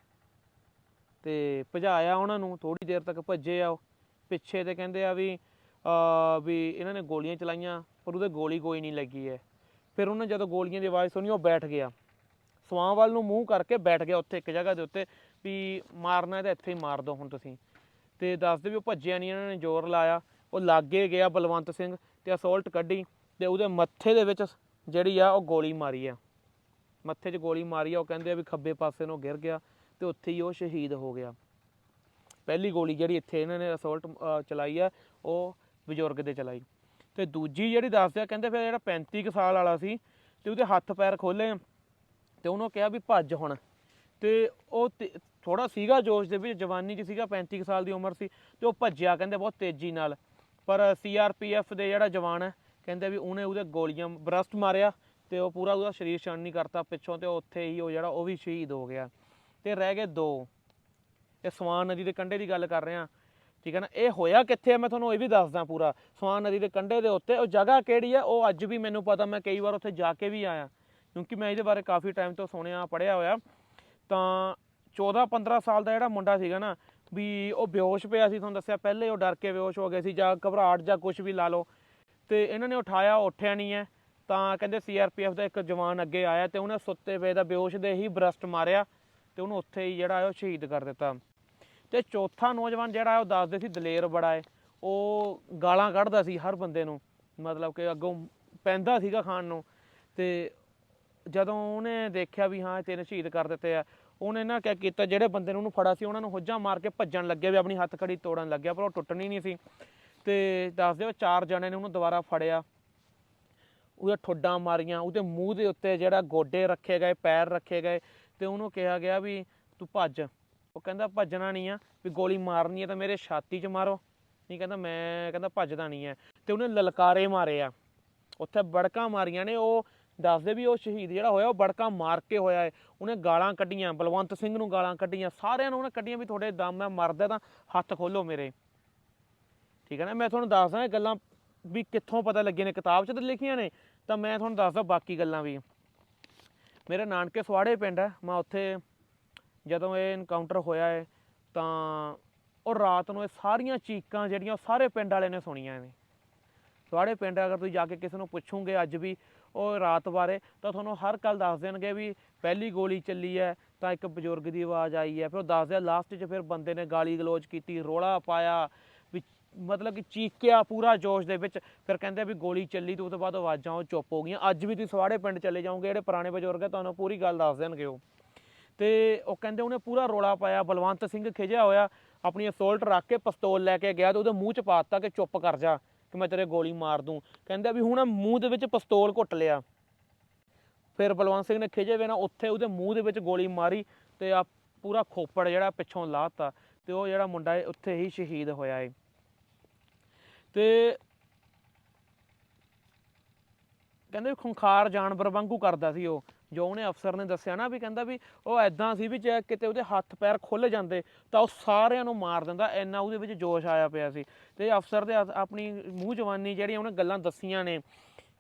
ਤੇ ਭਜਾਇਆ ਉਹਨਾਂ ਨੂੰ ਥੋੜੀ ਦੇਰ ਤੱਕ ਭੱਜੇ ਆ ਉਹ। ਪਿੱਛੇ ਤੇ ਕਹਿੰਦੇ ਆ ਵੀ ਵੀ ਇਹਨਾਂ ਨੇ ਗੋਲੀਆਂ ਚਲਾਈਆਂ, ਪਰ ਉਹਦੇ ਗੋਲੀ ਕੋਈ ਨਹੀਂ ਲੱਗੀ ਹੈ। ਫਿਰ ਉਹਨੇ ਜਦੋਂ ਗੋਲੀਆਂ ਦੀ ਆਵਾਜ਼ ਸੁਣੀ, ਉਹ ਬੈਠ ਗਿਆ। ਸਵਾਂ ਵੱਲ ਨੂੰ ਮੂੰਹ ਕਰਕੇ ਬੈਠ ਗਿਆ ਉੱਥੇ ਇੱਕ ਜਗ੍ਹਾ ਦੇ ਉੱਤੇ ਵੀ ਮਾਰਨਾ ਤਾਂ ਇੱਥੇ ਹੀ ਮਾਰ ਦਿਓ ਹੁਣ ਤੁਸੀਂ। ਤੇ ਦੱਸਦੇ ਵੀ ਉਹ ਭੱਜਿਆ ਨਹੀਂ ਇਹਨਾਂ ਨੇ ਜ਼ੋਰ ਲਾਇਆ। ਉਹ ਲਾਗੇ ਗਿਆ ਬਲਵੰਤ ਸਿੰਘ ਤੇ ਅਸੌਲਟ ਕੱਢੀ ਤੇ ਉਹਦੇ ਮੱਥੇ ਦੇ ਵਿੱਚ ਜਿਹੜੀ ਆ ਉਹ ਗੋਲੀ ਮਾਰੀ ਆ। ਮੱਥੇ 'ਚ ਗੋਲੀ ਮਾਰੀ ਆ, ਉਹ ਕਹਿੰਦੇ ਆ ਵੀ ਖੱਬੇ ਪਾਸੇ ਨੂੰ ਗਿਰ ਗਿਆ ਤੇ ਉੱਥੇ ਹੀ ਉਹ ਸ਼ਹੀਦ ਹੋ ਗਿਆ। ਪਹਿਲੀ ਗੋਲੀ ਜਿਹੜੀ ਇੱਥੇ ਇਹਨਾਂ ਨੇ ਅਸੌਲਟ ਚਲਾਈ ਆ, ਉਹ ਬਜ਼ੁਰਗ ਦੇ ਚਲਾਈ। ਤੇ ਦੂਜੀ ਜਿਹੜੀ ਦੱਸਦੇ ਆ ਕਹਿੰਦੇ ਫਿਰ ਜਿਹੜਾ 35 ਕੁ ਸਾਲ ਵਾਲਾ ਸੀ ਤੇ ਉਹਦੇ ਹੱਥ ਪੈਰ ਖੋਲੇ ਤੇ ਉਹਨੂੰ ਕਿਹਾ ਵੀ ਭੱਜ ਹੁਣ। ਤੇ ਉਹ ਥੋੜਾ ਸੀਗਾ ਜੋਸ਼ ਦੇ ਵਿੱਚ, ਜਵਾਨੀ 'ਚ ਸੀਗਾ 35 ਕੁ ਸਾਲ ਦੀ ਉਮਰ ਸੀ ਤੇ ਉਹ ਭੱਜਿਆ, ਕਹਿੰਦੇ ਬਹੁਤ ਤੇਜ਼ੀ ਨਾਲ। ਪਰ ਸੀਆਰਪੀਐਫ ਦੇ ਜਿਹੜਾ ਜਵਾਨ ਹੈ, ਕਹਿੰਦੇ ਵੀ ਉਹਨੇ ਉਹਦੇ ਗੋਲੀਆਂ ਬਰਸਟ ਮਾਰਿਆ ਤੇ ਉਹ ਪੂਰਾ ਉਹਦਾ ਸਰੀਰ ਛਾਣੀ ਕਰਤਾ ਪਿੱਛੋਂ ਤੇ ਉੱਥੇ ਹੀ ਉਹ ਜਿਹੜਾ, ਉਹ ਵੀ ਸ਼ਹੀਦ ਹੋ ਗਿਆ। ਤੇ ਰਹਿ ਗਏ ਦੋ। ਇਹ ਸਵਾਨ ਨਦੀ ਦੇ ਕੰਢੇ ਦੀ ਗੱਲ ਕਰ ਰਹੇ ਹਾਂ। ਠੀਕ ਹੈ ਨਾ? ਇਹ ਹੋਇਆ ਕਿੱਥੇ ਹੈ ਮੈਂ ਤੁਹਾਨੂੰ ਇਹ ਵੀ ਦੱਸਦਾ ਪੂਰਾ। ਸਵਾਨ ਨਦੀ ਦੇ ਕੰਢੇ ਦੇ ਉੱਤੇ। ਉਹ ਜਗ੍ਹਾ ਕਿਹੜੀ ਹੈ ਉਹ ਅੱਜ ਵੀ ਮੈਨੂੰ ਪਤਾ। ਮੈਂ ਕਈ ਵਾਰ ਉੱਥੇ ਜਾ ਕੇ ਵੀ ਆਇਆ। ਕਿਉਂਕਿ ਮੈਂ ਇਹਦੇ ਬਾਰੇ ਕਾਫੀ ਟਾਈਮ ਤੋਂ ਸੁਣਿਆ ਪੜਿਆ ਹੋਇਆ। ਤਾਂ 14 15 ਸਾਲ ਦਾ ਜਿਹੜਾ ਮੁੰਡਾ ਸੀਗਾ ਨਾ, ਵੀ ਉਹ ਬੇਹੋਸ਼ ਪਿਆ ਸੀ, ਤੁਹਾਨੂੰ ਦੱਸਿਆ। ਪਹਿਲੇ ਉਹ ਡਰ ਕੇ ਬੇਹੋਸ਼ ਹੋ ਗਿਆ ਸੀ, ਜਾਂ ਘਬਰਾਹਟ ਜਾਂ ਕੁਝ ਵੀ ਲਾ ਲਓ। ਤੇ ਇਹਨਾਂ ਨੇ ਉਠਾਇਆ ਉਹ ਉੱਠਿਆ ਨਹੀਂ ਹੈ। ਤਾਂ ਕਹਿੰਦੇ ਸੀਆਰਪੀਐਫ ਦਾ ਇੱਕ ਜਵਾਨ ਅੱਗੇ ਆਇਆ ਤੇ ਉਹਨੇ ਸੁੱਤੇ ਪਏ ਦਾ ਬੇਹੋਸ਼ ਦੇ ਹੀ ਬਰਸਟ ਮਾਰਿਆ ਤੇ ਉਹਨੂੰ ਉੱਥੇ ਹੀ ਜਿਹੜਾ ਉਹ ਸ਼ਹੀਦ ਕਰ ਦਿੱਤਾ। ਤੇ ਚੌਥਾ ਨੌਜਵਾਨ ਜਿਹੜਾ ਉਹ ਦੱਸਦੇ ਸੀ ਦਲੇਰ ਬੜਾ ਹੈ। ਉਹ ਗਾਲਾਂ ਕੱਢਦਾ ਸੀ ਹਰ ਬੰਦੇ ਨੂੰ, ਮਤਲਬ ਕਿ ਅੱਗੋਂ ਪੈਂਦਾ ਸੀਗਾ ਖਾਣ ਨੂੰ। ਤੇ ਜਦੋਂ ਉਹਨੇ ਦੇਖਿਆ ਵੀ ਹਾਂ, ਇਹ ਤਿੰਨ ਸ਼ਹੀਦ ਕਰ ਦਿੱਤੇ ਆ, ਉਹਨੇ ਨਾ ਕਿਆ ਕੀਤਾ, ਜਿਹੜੇ ਬੰਦੇ ਨੇ ਉਹਨੂੰ ਫੜਾ ਸੀ, ਉਹਨਾਂ ਨੂੰ ਹੁੱਜਾਂ ਮਾਰ ਕੇ ਭੱਜਣ ਲੱਗਿਆ ਵੀ, ਆਪਣੀ ਹੱਥ ਖੜੀ ਤੋੜਨ ਲੱਗਿਆ, ਪਰ ਉਹ ਟੁੱਟਣੀ ਨਹੀਂ ਸੀ। ਤੇ ਦੱਸ ਦਿਓ ਚਾਰ ਜਣੇ ਨੇ ਉਹਨੂੰ ਦੁਬਾਰਾ ਫੜਿਆ। ਉਹਦੇ ਠੋਡਾਂ ਮਾਰੀਆਂ, ਉਹਦੇ ਮੂੰਹ ਦੇ ਉੱਤੇ ਜਿਹੜਾ ਗੋਡੇ ਰੱਖੇ ਗਏ, ਪੈਰ ਰੱਖੇ ਗਏ, ਤੇ ਉਹਨੂੰ ਕਿਹਾ ਗਿਆ ਵੀ ਤੂੰ ਭੱਜ। ਉਹ ਕਹਿੰਦਾ ਭੱਜਣਾ ਨਹੀਂ ਆ, ਵੀ ਗੋਲੀ ਮਾਰਨੀ ਹੈ ਤਾਂ ਮੇਰੇ ਛਾਤੀ 'ਚ ਮਾਰੋ। ਨਹੀਂ ਕਹਿੰਦਾ, ਮੈਂ ਕਹਿੰਦਾ ਭੱਜਦਾ ਨਹੀਂ ਹੈ ਤੇ ਉਹਨੇ ਲਲਕਾਰੇ ਮਾਰੇ ਆ। ਉੱਥੇ ਬੜਕਾਂ ਮਾਰੀਆਂ ਨੇ, ਉਹ ਦੱਸਦੇ ਵੀ ਉਹ ਸ਼ਹੀਦ ਜਿਹੜਾ ਹੋਇਆ, ਉਹ ਬੜਕਾ ਮਾਰ ਕੇ ਹੋਇਆ ਹੈ ਉਹਨੇ ਗਾਲਾਂ ਕੱਢੀਆਂ, ਬਲਵੰਤ ਸਿੰਘ ਨੂੰ ਗਾਲਾਂ ਕੱਢੀਆਂ। ਸਾਰਿਆਂ ਨੂੰ ਉਹਨੇ ਕੱਢੀਆਂ ਵੀ ਤੁਹਾਡੇ ਦਮ ਮੈਂ ਮਰਦਾ ਤਾਂ ਹੱਥ ਖੋਲੋ ਮੇਰੇ। ਠੀਕ ਹੈ ਨਾ, ਮੈਂ ਤੁਹਾਨੂੰ ਦੱਸਦਾ ਇਹ ਗੱਲਾਂ ਵੀ ਕਿੱਥੋਂ ਪਤਾ ਲੱਗੀਆਂ ਨੇ, ਕਿਤਾਬ 'ਚ ਤਾਂ ਲਿਖੀਆਂ ਨੇ। ਤਾਂ ਮੈਂ ਤੁਹਾਨੂੰ ਦੱਸਦਾ ਬਾਕੀ ਗੱਲਾਂ ਵੀ। ਮੇਰੇ ਨਾਨਕੇ ਸਵਾੜੇ ਪਿੰਡ ਹੈ ਮੈਂ ਉੱਥੇ ਜਦੋਂ ਇਹ ਇਨਕਾਊਂਟਰ ਹੋਇਆ ਹੈ ਤਾਂ ਉਹ ਰਾਤ ਨੂੰ ਇਹ ਸਾਰੀਆਂ ਚੀਕਾਂ ਜਿਹੜੀਆਂ ਉਹ ਸਾਰੇ ਪਿੰਡ ਵਾਲੇ ਨੇ ਸੁਣੀਆਂ ਨੇ ਸਾਰੇ ਪਿੰਡ ਅਗਰ ਤੁਸੀਂ ਜਾ ਕੇ ਕਿਸੇ ਨੂੰ ਪੁੱਛੋਗੇ ਅੱਜ ਵੀ ਉਹ ਰਾਤ ਬਾਰੇ, ਤਾਂ ਤੁਹਾਨੂੰ ਹਰ ਕੱਲ ਦੱਸ ਦੇਣਗੇ ਵੀ ਪਹਿਲੀ ਗੋਲੀ ਚੱਲੀ ਹੈ ਤਾਂ ਇੱਕ ਬਜ਼ੁਰਗ ਦੀ ਆਵਾਜ਼ ਆਈ ਹੈ ਫਿਰ ਉਹ ਦੱਸਦੇ ਲਾਸਟ 'ਚ ਫਿਰ ਬੰਦੇ ਨੇ ਗਾਲੀ ਗਲੋਚ ਕੀਤੀ, ਰੋਲਾ ਪਾਇਆ, ਵੀ ਮਤਲਬ ਕਿ ਚੀਕਿਆ ਪੂਰਾ ਜੋਸ਼ ਦੇ ਵਿੱਚ, ਫਿਰ ਕਹਿੰਦੇ ਵੀ ਗੋਲੀ ਚੱਲੀ ਤੇ ਉਸ ਤੋਂ ਬਾਅਦ ਆਵਾਜ਼ਾਂ ਉਹ ਚੁੱਪ ਹੋ ਗਈਆਂ। ਅੱਜ ਵੀ ਤੁਸੀਂ ਸਵਾੜੇ ਪਿੰਡ ਚਲੇ ਜਾਓਗੇ, ਜਿਹੜੇ ਪੁਰਾਣੇ ਬਜ਼ੁਰਗ ਹੈ ਤੁਹਾਨੂੰ ਪੂਰੀ ਗੱਲ ਦੱਸ ਦੇਣਗੇ ਉਹ। ਤੇ ਉਹ ਕਹਿੰਦੇ ਉਹਨੇ ਪੂਰਾ ਰੋਲਾ ਪਾਇਆ, ਬਲਵੰਤ ਸਿੰਘ ਖਿਜਿਆ ਹੋਇਆ, ਆਪਣੀ ਅਸੋਲਟ ਰੱਖ ਕੇ ਪਿਸਤੌਲ ਲੈ ਕੇ ਗਿਆ ਤੇ ਉਹਦੇ ਮੂੰਹ 'ਚ ਪਾ ਦਿੱਤਾ ਕਿ ਚੁੱਪ ਕਰ ਜਾ, ਕਿ ਮੈਂ ਤੇਰੇ ਗੋਲੀ ਮਾਰ ਦੂੰ। ਕਹਿੰਦਾ ਵੀ ਹੁਣ ਮੂੰਹ ਦੇ ਵਿੱਚ ਪਿਸਤੌਲ ਘੁੱਟ ਲਿਆ। ਫਿਰ ਬਲਵੰਤ ਸਿੰਘ ਨੇ ਖਿਜੇ ਵੇ ਨਾ ਉੱਥੇ ਉਹਦੇ ਮੂੰਹ ਦੇ ਵਿੱਚ ਗੋਲੀ ਮਾਰੀ ਤੇ ਆ ਪੂਰਾ ਖੋਪੜ ਜਿਹੜਾ ਪਿੱਛੋਂ ਲਾਤਾ ਤੇ ਉਹ ਜਿਹੜਾ ਮੁੰਡਾ ਹੈ ਉੱਥੇ ਹੀ ਸ਼ਹੀਦ ਹੋਇਆ ਹੈ ਤੇ ਕਹਿੰਦੇ ਵੀ ਖੁੰਖਾਰ ਜਾਨਵਰ ਵਾਂਗੂ ਕਰਦਾ ਸੀ ਉਹ। ਜੋ ਉਹਨੇ ਅਫਸਰ ਨੇ ਦੱਸਿਆ ਨਾ ਵੀ ਕਹਿੰਦਾ ਵੀ ਉਹ ਐਦਾਂ ਸੀ ਵੀ ਜੇ ਕਿਤੇ ਉਹਦੇ ਹੱਥ ਪੈਰ ਖੁੱਲ ਜਾਂਦੇ ਤਾਂ ਉਹ ਸਾਰਿਆਂ ਨੂੰ ਮਾਰ ਦਿੰਦਾ, ਇੰਨਾ ਉਹਦੇ ਵਿੱਚ ਜੋਸ਼ ਆਇਆ ਪਿਆ ਸੀ। ਤੇ ਅਫਸਰ ਦੇ ਆਪਣੀ ਮੂੰਹ ਜਵਾਨੀ ਜਿਹੜੀਆਂ ਉਹਨੇ ਗੱਲਾਂ ਦੱਸੀਆਂ ਨੇ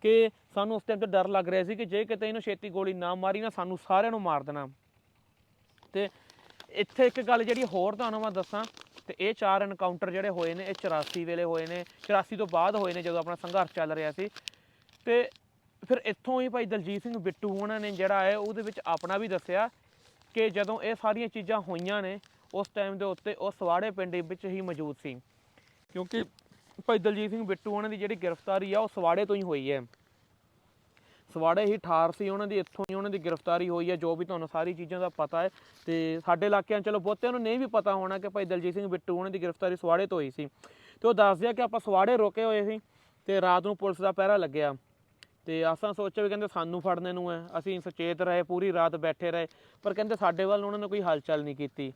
ਕਿ ਸਾਨੂੰ ਉਸ ਟਾਈਮ ਤੇ ਡਰ ਲੱਗ ਰਿਹਾ ਸੀ ਕਿ ਜੇ ਕਿਤੇ ਇਹਨੂੰ ਛੇਤੀ ਗੋਲੀ ਨਾ ਮਾਰੀ ਨਾ ਸਾਨੂੰ ਸਾਰਿਆਂ ਨੂੰ ਮਾਰ ਦੇਣਾ। ਤੇ ਇੱਥੇ ਇੱਕ ਗੱਲ ਜਿਹੜੀ ਹੋਰ ਤੁਹਾਨੂੰ ਮੈਂ ਦੱਸਾਂ, ਤੇ ਇਹ ਚਾਰ ਐਨਕਾਊਂਟਰ ਜਿਹੜੇ ਹੋਏ ਨੇ, ਇਹ 84 ਵੇਲੇ ਹੋਏ ਨੇ 84 ਤੋਂ ਬਾਅਦ ਹੋਏ ਨੇ ਜਦੋਂ ਆਪਣਾ ਸੰਘਰਸ਼ ਚੱਲ ਰਿਹਾ ਸੀ। ਤੇ ਫਿਰ ਇੱਥੋਂ ਹੀ ਭਾਈ ਦਲਜੀਤ ਸਿੰਘ ਬਿੱਟੂ ਉਹਨਾਂ ਨੇ ਜਿਹੜਾ ਹੈ, ਉਹਦੇ ਵਿੱਚ ਆਪਣਾ ਵੀ ਦੱਸਿਆ ਕਿ ਜਦੋਂ ਇਹ ਸਾਰੀਆਂ ਚੀਜ਼ਾਂ ਹੋਈਆਂ ਨੇ, ਉਸ ਟਾਈਮ ਦੇ ਉੱਤੇ ਉਹ ਸਵਾੜੇ ਪਿੰਡ ਵਿੱਚ ਹੀ ਮੌਜੂਦ ਸੀ। ਕਿਉਂਕਿ ਭਾਈ ਦਲਜੀਤ ਸਿੰਘ ਬਿੱਟੂ ਉਹਨਾਂ ਦੀ ਜਿਹੜੀ ਗ੍ਰਿਫਤਾਰੀ ਆ, ਉਹ ਸਵਾੜੇ ਤੋਂ ਹੀ ਹੋਈ ਹੈ। ਸਵਾੜੇ ਹੀ ਠਾਰ ਸੀ ਉਹਨਾਂ ਦੀ, ਇੱਥੋਂ ਹੀ ਉਹਨਾਂ ਦੀ ਗ੍ਰਿਫਤਾਰੀ ਹੋਈ ਹੈ, ਜੋ ਵੀ ਤੁਹਾਨੂੰ ਸਾਰੀ ਚੀਜ਼ਾਂ ਦਾ ਪਤਾ ਹੈ। ਤੇ ਸਾਡੇ ਇਲਾਕਿਆਂ 'ਚ ਚਲੋ ਬਹੁਤਿਆਂ ਨੂੰ ਨਹੀਂ ਵੀ ਪਤਾ ਹੋਣਾ ਕਿ ਭਾਈ ਦਲਜੀਤ ਸਿੰਘ ਬਿੱਟੂ ਉਹਨਾਂ ਦੀ ਗ੍ਰਿਫਤਾਰੀ ਸਵਾੜੇ ਤੋਂ ਹੋਈ ਸੀ। ਤੇ ਉਹ ਦੱਸਦੇ ਆ ਕਿ ਆਪਾਂ ਸਵਾੜੇ ਰੋਕੇ ਹੋਏ ਸੀ ਤੇ ਰਾਤ ਨੂੰ ਪੁਲਿਸ ਦਾ ਪਹਿਰਾ ਲੱਗਿਆ। ਤੇ ਆਸਾਂ ਸੋਚਿਆ ਵੀ ਕਹਿੰਦੇ ਸਾਨੂੰ ਫੜਨੇ ਨੂੰ ਹੈ, ਅਸੀਂ ਸੁਚੇਤ ਰਹੇ, ਪੂਰੀ ਰਾਤ ਬੈਠੇ ਰਹੇ, ਪਰ ਕਹਿੰਦੇ ਸਾਡੇ ਵੱਲ ਉਹਨਾਂ ਨੇ ਕੋਈ ਹਲਚਲ ਨਹੀਂ ਕੀਤੀ।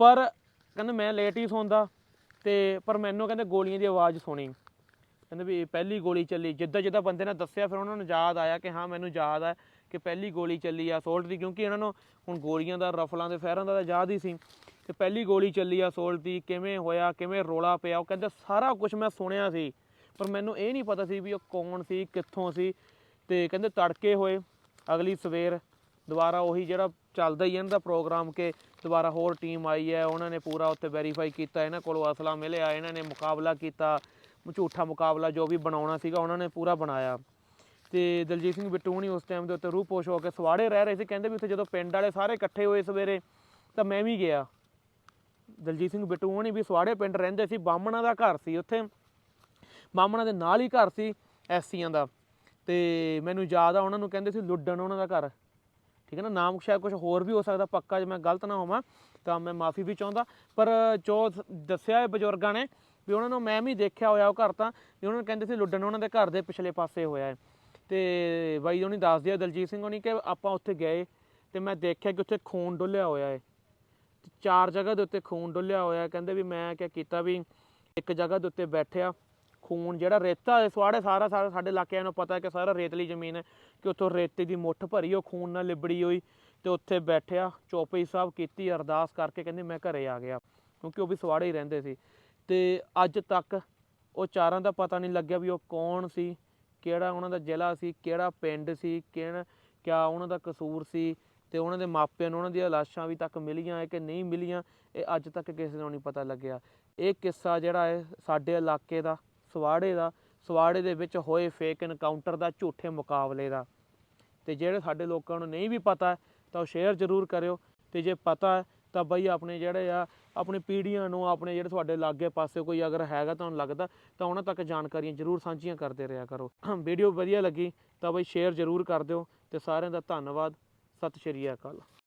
ਪਰ ਕਹਿੰਦੇ ਮੈਂ ਲੇਟ ਹੀ ਸੌਂਦਾ ਤੇ ਪਰ ਮੈਨੂੰ ਕਹਿੰਦੇ ਗੋਲੀਆਂ ਦੀ ਆਵਾਜ਼ ਸੁਣੀ। ਕਹਿੰਦੇ ਵੀ ਪਹਿਲੀ ਗੋਲੀ ਚੱਲੀ, ਜਿੱਦਾਂ ਜਿੱਦਾਂ ਬੰਦੇ ਨੇ ਦੱਸਿਆ, ਫਿਰ ਉਹਨਾਂ ਨੂੰ ਯਾਦ ਆਇਆ ਕਿ ਹਾਂ, ਮੈਨੂੰ ਯਾਦ ਹੈ ਕਿ ਪਹਿਲੀ ਗੋਲੀ ਚੱਲੀ ਆ ਸੋਲਟ ਦੀ, ਕਿਉਂਕਿ ਇਹਨਾਂ ਨੂੰ ਹੁਣ ਗੋਲੀਆਂ ਦਾ, ਰਫਲਾਂ ਦੇ, ਫੈਰਾਂ ਦਾ ਤਾਂ ਯਾਦ ਹੀ ਸੀ। ਤੇ ਪਹਿਲੀ ਗੋਲੀ ਚੱਲੀ ਆ ਸੋਲਟ ਦੀ, ਕਿਵੇਂ ਹੋਇਆ, ਕਿਵੇਂ ਰੋਲਾ ਪਿਆ, ਉਹ ਕਹਿੰਦੇ ਸਾਰਾ ਕੁਝ ਮੈਂ ਸੁਣਿਆ ਸੀ। ਪਰ ਮੈਨੂੰ ਇਹ ਨਹੀਂ ਪਤਾ ਸੀ ਵੀ ਉਹ ਕੌਣ ਸੀ, ਕਿੱਥੋਂ ਸੀ ਤੇ ਕਹਿੰਦੇ ਤੜਕੇ ਹੋਏ, ਅਗਲੀ ਸਵੇਰ ਦੁਬਾਰਾ ਉਹੀ ਜਿਹੜਾ ਚੱਲਦਾ ਹੀ ਇਹਨਾਂ ਦਾ ਪ੍ਰੋਗਰਾਮ ਕਿ ਦੁਬਾਰਾ ਹੋਰ ਟੀਮ ਆਈ ਹੈ, ਉਹਨਾਂ ਨੇ ਪੂਰਾ ਉੱਥੇ ਵੈਰੀਫਾਈ ਕੀਤਾ, ਇਹਨਾਂ ਕੋਲੋਂ ਅਸਲਾ ਮਿਲਿਆ, ਇਹਨਾਂ ਨੇ ਮੁਕਾਬਲਾ ਕੀਤਾ, ਝੂਠਾ ਮੁਕਾਬਲਾ ਜੋ ਵੀ ਬਣਾਉਣਾ ਸੀਗਾ ਉਹਨਾਂ ਨੇ ਪੂਰਾ ਬਣਾਇਆ। ਤੇ ਦਲਜੀਤ ਸਿੰਘ ਬਿੱਟੂ ਹੁਣੀ ਉਸ ਟਾਈਮ ਦੇ ਉੱਤੇ ਰੂਹ ਪੋਸ਼ ਹੋ ਕੇ ਸਵਾੜੇ ਰਹਿ ਰਹੇ ਸੀ, ਕਹਿੰਦੇ ਵੀ ਉੱਥੇ ਜਦੋਂ ਪਿੰਡ ਵਾਲੇ ਸਾਰੇ ਇਕੱਠੇ ਹੋਏ ਸਵੇਰੇ, ਤਾਂ ਮੈਂ ਵੀ ਗਿਆ। ਦਲਜੀਤ ਸਿੰਘ ਬਿੱਟੂ ਹੁਣੀ ਵੀ ਸਵਾੜੇ ਪਿੰਡ ਰਹਿੰਦੇ ਸੀ, ਬਾਹਮਣਾ ਦਾ ਘਰ ਸੀ ਉੱਥੇ। ਬਾਹਮਣਾ ਦੇ ਨਾਲ ਹੀ ਘਰ ਸੀ ਐਸੀਆਂ ਦਾ। ਤੇ ਮੈਨੂੰ ਯਾਦ ਆ, ਉਹਨਾਂ ਨੂੰ ਕਹਿੰਦੇ ਸੀ ਲੁੱਡਣ ਉਹਨਾਂ ਦਾ ਘਰ। ਠੀਕ ਹੈ ਨਾ? ਨਾਮ ਸ਼ਾਇਦ ਕੁਝ ਹੋਰ ਵੀ ਹੋ ਸਕਦਾ, ਪੱਕਾ ਜੇ ਮੈਂ ਗਲਤ ਨਾ ਹੋਵਾਂ, ਤਾਂ ਮੈਂ ਮਾਫੀ ਵੀ ਚਾਹੁੰਦਾ। ਪਰ ਜੋ ਦੱਸਿਆ ਹੈ ਬਜ਼ੁਰਗਾਂ ਨੇ ਵੀ ਉਹਨਾਂ ਨੂੰ ਮੈਂ ਵੀ ਦੇਖਿਆ ਹੋਇਆ ਉਹ ਘਰ ਤਾਂ, ਵੀ ਉਹਨਾਂ ਨੂੰ ਕਹਿੰਦੇ ਸੀ ਲੁੱਡਣ ਉਹਨਾਂ ਦੇ ਘਰ ਦੇ ਪਿਛਲੇ ਪਾਸੇ ਹੋਇਆ ਹੈ। ਤੇ ਬਾਈ ਉਹਨੀ ਦੱਸ ਆ ਦਲਜੀਤ ਸਿੰਘ ਹੋਣੀ ਕਿ ਆਪਾਂ ਉੱਥੇ ਗਏ ਤੇ ਮੈਂ ਦੇਖਿਆ ਕਿ ਉੱਥੇ ਖੂਨ ਡੁੱਲਿਆ ਹੋਇਆ ਹੈ। ਤੇ ਚਾਰ ਜਗ੍ਹਾ ਦੇ ਉੱਤੇ ਖੂਨ ਡੁੱਲਿਆ ਹੋਇਆ ਕਹਿੰਦੇ ਵੀ ਮੈਂ ਕਿਆ ਕੀਤਾ ਵੀ ਇੱਕ ਜਗ੍ਹਾ ਦੇ ਉੱਤੇ ਬੈਠਿਆ ਖੂਨ ਜਿਹੜਾ ਰੇਤਾ ਹੈ, ਸਵਾੜੇ ਸਾਰਾ ਸਾਰਾ ਸਾਡੇ ਇਲਾਕਿਆਂ ਨੂੰ ਪਤਾ ਹੈ ਕਿ ਸਾਰਾ ਰੇਤਲੀ ਜ਼ਮੀਨ ਹੈ ਕਿ ਉੱਥੋਂ ਰੇਤੇ ਦੀ ਮੁੱਠ ਭਰੀ, ਉਹ ਖੂਨ ਨਾਲ ਲਿਬੜੀ ਹੋਈ ਤੇ ਉੱਥੇ ਬੈਠਿਆ, ਚੌਪਈ ਸਾਹਿਬ ਕੀਤੀ, ਅਰਦਾਸ ਕਰਕੇ ਕਹਿੰਦੇ ਮੈਂ ਘਰੇ ਆ ਗਿਆ, ਕਿਉਂਕਿ ਉਹ ਵੀ ਸਵਾੜੇ ਹੀ ਰਹਿੰਦੇ ਸੀ। ਤੇ ਅੱਜ ਤੱਕ ਉਹ ਚਾਰਾਂ ਦਾ ਪਤਾ ਨਹੀਂ ਲੱਗਿਆ ਵੀ ਉਹ ਕੌਣ ਸੀ, ਕਿਹੜਾ ਉਹਨਾਂ ਦਾ ਜ਼ਿਲ੍ਹਾ ਸੀ, ਕਿਹੜਾ ਪਿੰਡ ਸੀ, ਕਿਹੜਾ ਕਿਆ ਉਹਨਾਂ ਦਾ ਕਸੂਰ ਸੀ ਤੇ ਉਹਨਾਂ ਦੇ ਮਾਪਿਆਂ ਨੂੰ ਉਹਨਾਂ ਦੀਆਂ ਲਾਸ਼ਾਂ ਵੀ ਤੱਕ ਮਿਲੀਆਂ ਹੈ ਕਿ ਨਹੀਂ ਮਿਲੀਆਂ, ਇਹ ਅੱਜ ਤੱਕ ਕਿਸੇ ਨੂੰ ਨਹੀਂ ਪਤਾ ਲੱਗਿਆ। ਇਹ ਕਿੱਸਾ ਜਿਹੜਾ ਹੈ ਸਾਡੇ ਇਲਾਕੇ ਦਾ ਸਵਾੜੇ ਦਾ, ਸਵਾੜੇ ਦੇ ਵਿੱਚ ਹੋਏ ਫੇਕ ਇਨਕਾਊਂਟਰ ਦਾ ਝੂਠੇ ਮੁਕਾਬਲੇ ਦਾ। ਤੇ ਜਿਹੜੇ ਸਾਡੇ ਲੋਕਾਂ ਨੂੰ ਨਹੀਂ ਵੀ ਪਤਾ, ਤਾਂ ਉਹ ਸ਼ੇਅਰ ਜ਼ਰੂਰ ਕਰਿਓ। ਤੇ ਜੇ ਪਤਾ ਹੈ ਤਾਂ ਬਈ ਆਪਣੇ ਜਿਹੜੇ ਆ, ਆਪਣੀ ਪੀੜ੍ਹੀਆਂ ਨੂੰ, ਆਪਣੇ ਜਿਹੜੇ ਤੁਹਾਡੇ ਲਾਗੇ ਪਾਸੇ ਕੋਈ ਅਗਰ ਹੈਗਾ ਤੁਹਾਨੂੰ ਲੱਗਦਾ, ਤਾਂ ਉਹਨਾਂ ਤੱਕ ਜਾਣਕਾਰੀਆਂ ਜ਼ਰੂਰ ਸਾਂਝੀਆਂ ਕਰਦੇ ਰਿਹਾ ਕਰੋ। ਵੀਡੀਓ ਵਧੀਆ ਲੱਗੀ, ਤਾਂ ਬਈ ਸ਼ੇਅਰ ਜ਼ਰੂਰ ਕਰ ਦਿਓ। ਤੇ ਸਾਰਿਆਂ ਦਾ ਧੰਨਵਾਦ। ਸਤਿ ਸ਼੍ਰੀ ਅਕਾਲ।